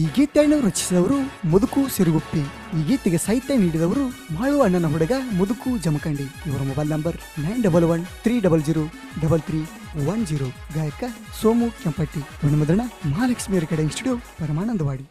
ಈ ಗೀತೆಯನ್ನು ರಚಿಸಿದವರು ಮುದುಕು ಸಿರುಗುಪ್ಪಿ. ಈ ಗೀತೆಗೆ ಸಾಹಿತ್ಯ ನೀಡಿದವರು ಮಾಳು ಅಣ್ಣನ ಹುಡುಗ ಮುದುಕು ಜಮಖಂಡಿ. ಇವರ mobile number nine double one three double zero double three one zero. ಗಾಯಕ ಸೋಮು ಕೆಂಪಟ್ಟಿ. ಮಹಾಲಕ್ಷ್ಮಿ ಕಡೆ ಸ್ಟುಡಿಯೋ ಪರಮಾನಂದವಾಡಿ.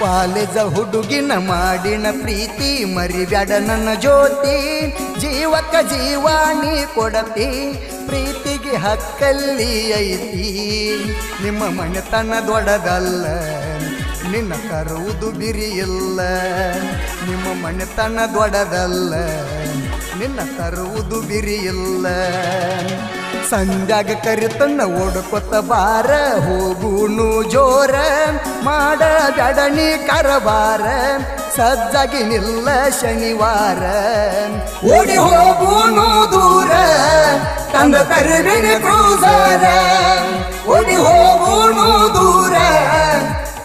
ಕಾಲೇಜ ಹುಡುಗಿನ ಮಾಡಿನ ಪ್ರೀತಿ ಮರಿಬ್ಯಾಡ ನನ್ನ ಜ್ಯೋತಿ. ಜೀವಕ್ಕ ಜೀವಾಣಿ ಕೊಡತಿ, ಪ್ರೀತಿಗೆ ಹಕ್ಕಲ್ಲಿ ಐತಿ. ನಿಮ್ಮ ಮನೆತನ ದೊಡ್ಡದಲ್ಲ ನಿನ್ನ ತರುವುದು ಬಿರಿಯಿಲ್ಲ ನಿಮ್ಮ ಮನೆತನ ದೊಡ್ಡದಲ್ಲ ನಿನ್ನ ತರುವುದು ಬಿರಿಯಿಲ್ಲ ಸಂಜಾಗ ಕರಿತನ್ನ ಓಡ್ಕೊತ ಬಾರ ಹೋಗುನು ಜೋರ. ಮಾಡ ಜಡನಿ ಕರವಾರ, ಸಜ್ಜಾಗಿ ನಿಲ್ಲ ಶನಿವಾರ. ಓಡಿ ಹೋಗುನು ದೂರ, ತಂದ ತರುವಿನ ಕ್ರೂಸರ. ಓಡಿ ಹೋಗುನು ದೂರ,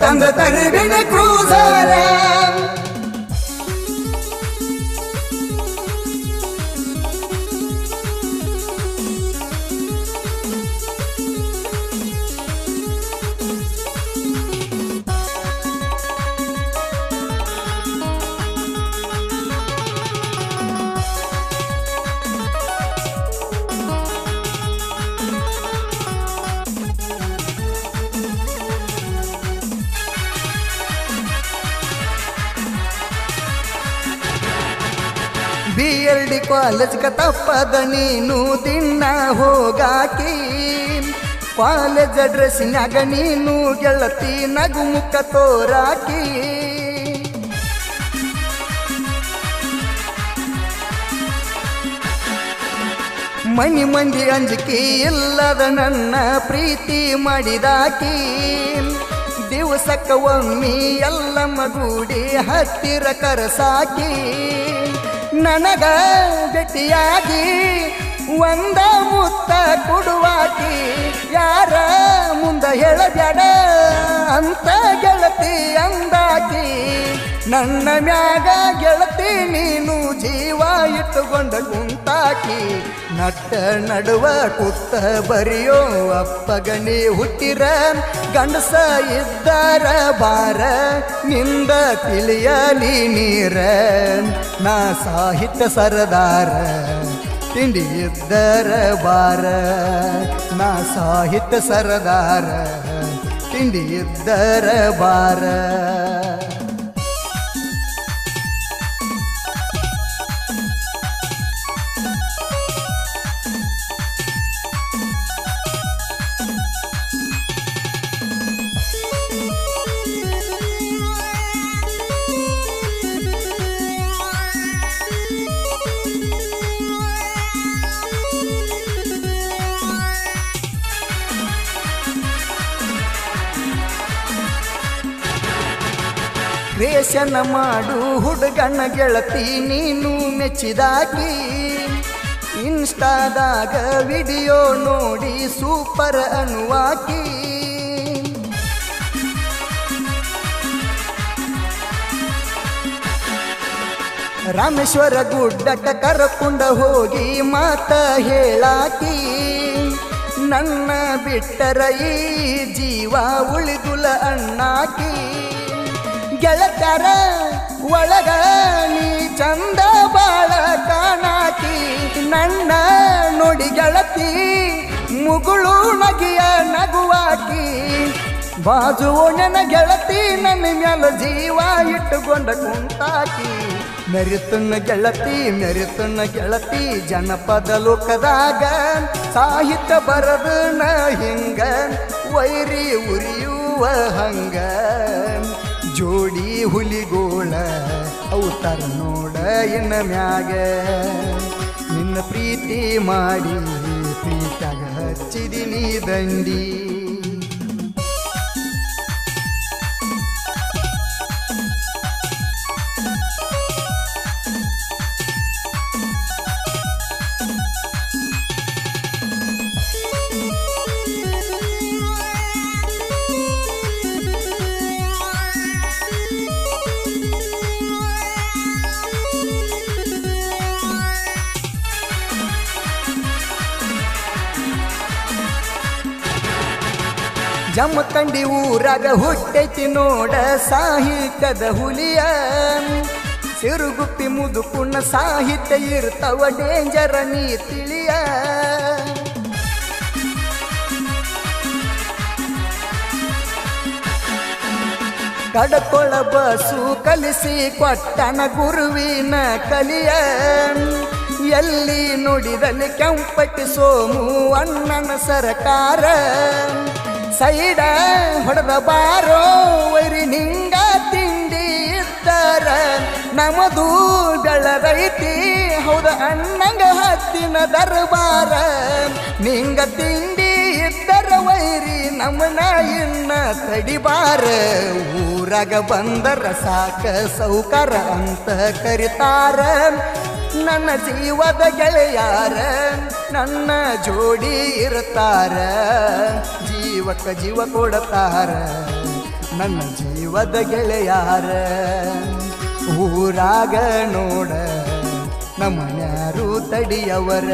ತಂದ ತರುವಿನ ಕ್ರೂಸರ. ಬಿ ಎಲ್ ಡಿ ಕಾಲೇಜ್ಗೆ ತಪ್ಪದ ನೀನು ತಿನ್ನ ಹೋಗಾಕಿ. ಕಾಲೇಜ್ ಡ್ರೆಸ್ಸಿನಾಗ ನೀನು ಗೆಳತಿ ನಗು ಮುಖ ತೋರಾಕಿ. ಮನಿ ಮಂದಿ ಅಂಜಿಕೆ ಇಲ್ಲದ ನನ್ನ ಪ್ರೀತಿ ಮಾಡಿದಾಕಿ. ದಿವಸಕ್ಕ ಒಮ್ಮಿ ಎಲ್ಲ ಮಗೂಡಿ ಹತ್ತಿರ ಕರಸಾಕಿ. ನನಗ ಭೇಟಿಯಾಗಿ ಒಂದ ಮುತ್ತ ಕೊಡುವಾಕಿ ಯಾರ ಮುಂದ ಹೇಳಬೇಡ ಅಂತ ಗೆಳತಿ ಅಂದಾಕಿ ನನ್ನ ಮ್ಯಾಗ ಗೆಳತಿ ನೀನು ಜೀವ ಇಟ್ಟುಕೊಂಡ ಕುಂತಾಕಿ, ನಟ್ಟ ನಡುವ ಕುತ್ತ ಬರಿಯೋ ಅಪ್ಪಗನಿ ಹುಟ್ಟಿರ, ಗಂಡಸ ಇದ್ದಾರ ಬಾರ, ನಿಂದ ತಿಳಿಯಲಿ ನೀರ, ನಾ ಸಾಹಿತ್ಯ ಸರದಾರ, ತಿಂಡಿ ಇದ್ದರ ಬಾರ, ನಾ ಸಾಹಿತ್ಯ ಸರದಾರ, ತಿಂಡಿ ಇದ್ದರ ಬಾರ. ರೇಷನ ಮಾಡು ಹುಡುಗನ ಗೆಳತಿ ನೀನು ಮೆಚ್ಚಿದಾಕಿ. ಇನ್ಸ್ಟಾದಾಗ ವಿಡಿಯೋ ನೋಡಿ ಸೂಪರ್ ಅನುವಾಕಿ. ರಾಮೇಶ್ವರ ಗುಡ್ಡಕ್ಕ ಕರಕೊಂಡ ಹೋಗಿ ಮಾತ ಹೇಳಾಕಿ. ನನ್ನ ಬಿಟ್ಟರ ಈ ಜೀವ ಉಳಿದುಲ ಅಣ್ಣಾಕಿ. ಗೆಳತರ ಒಳಗ ನೀ ಚಂದ ಬಾಳ ಕಾಣಾಕಿ ನನ್ನ ನೋಡಿ ಗೆಳತಿ ಮುಗುಳು ನಗಿಯ ನಗುವಾಕಿ ಬಾಜು ನನ್ನ ಗೆಳತಿ ನನ್ನ ಮ್ಯಾಲ ಜೀವ ಇಟ್ಟುಕೊಂಡ ಕುಂತಾಕಿ ಮೆರಿತನ್ನ ಗೆಳತಿ ಮೆರಿತನ್ನ ಗೆಳತಿ ಜನಪದ ಲೋಕದಾಗ ಸಾಹಿತ್ಯ ಬರದನ ಹಿಂಗ ವೈರಿ ಉರಿಯುವ ಹಂಗ ಜೋಡಿ ಹುಲಿಗೋಳ ಅವತಾರ ನೋಡ ಎನ್ನ ಮ್ಯಾಗ. ನಿನ್ನ ಪ್ರೀತಿ ಮಾಡಿ ಪ್ರೀತಾಗ ಹಚ್ಚಿದಿನಿ ದಂಡಿ. ಜಮಖಂಡಿ ಊರಾಗ ಹುಟ್ಟೈತಿ ನೋಡ ಸಾಹಿತ್ಯದ ಹುಲಿಯ. ಸಿರುಗುಪ್ಪಿ ಮುದುಕುಣ್ಣ ಸಾಹಿತ್ಯ ಇರ್ತಾವ ಡೇಂಜರ ನೀ ತಿಳಿಯ. ಕಡಕೊಳ ಬಸು ಕಲಿಸಿ ಕೊಟ್ಟನ ಗುರುವಿನ ಕಲಿಯ. ಎಲ್ಲಿ ನುಡಿದಲ್ಲಿ ಕೆಂಪಟ್ಟಿ ಸೋಮು ಅಣ್ಣನ ಸರಕಾರ. ಸೈಡ ಹೊಡೆದ ಬಾರೋ ವೈರಿ ನಿಂಗ ತಿಂಡಿ ಇದ್ದಾರ ನಮದು ಬೆಳದೈತಿ, ಹೌದ ಅಣ್ಣಂಗ ಹತ್ತಿನ ದರ್ಬಾರ. ನಿಂಗ ತಿಂಡಿ ಇದ್ದರ ವೈರಿ ನಮ್ಮನ ಇನ್ನ ತಡಿಬಾರ. ಊರಾಗ ಬಂದರ ಸಾಕ ಸೌಕರ ಅಂತ ಕರಿತಾರ. ನನ್ನ ಜೀವದ ಗೆಳೆಯಾರ, ನನ್ನ ಜೋಡಿ ಇರ್ತಾರ. ಜೀವಕ್ಕ ಜೀವ ಕೊಡತಾರ. ನನ್ನ ಜೀವದ ಗೆಳೆಯಾರ. ಊರಾಗ ನೋಡ ನಮ್ಮನ್ಯಾರು ತಡಿಯವರ.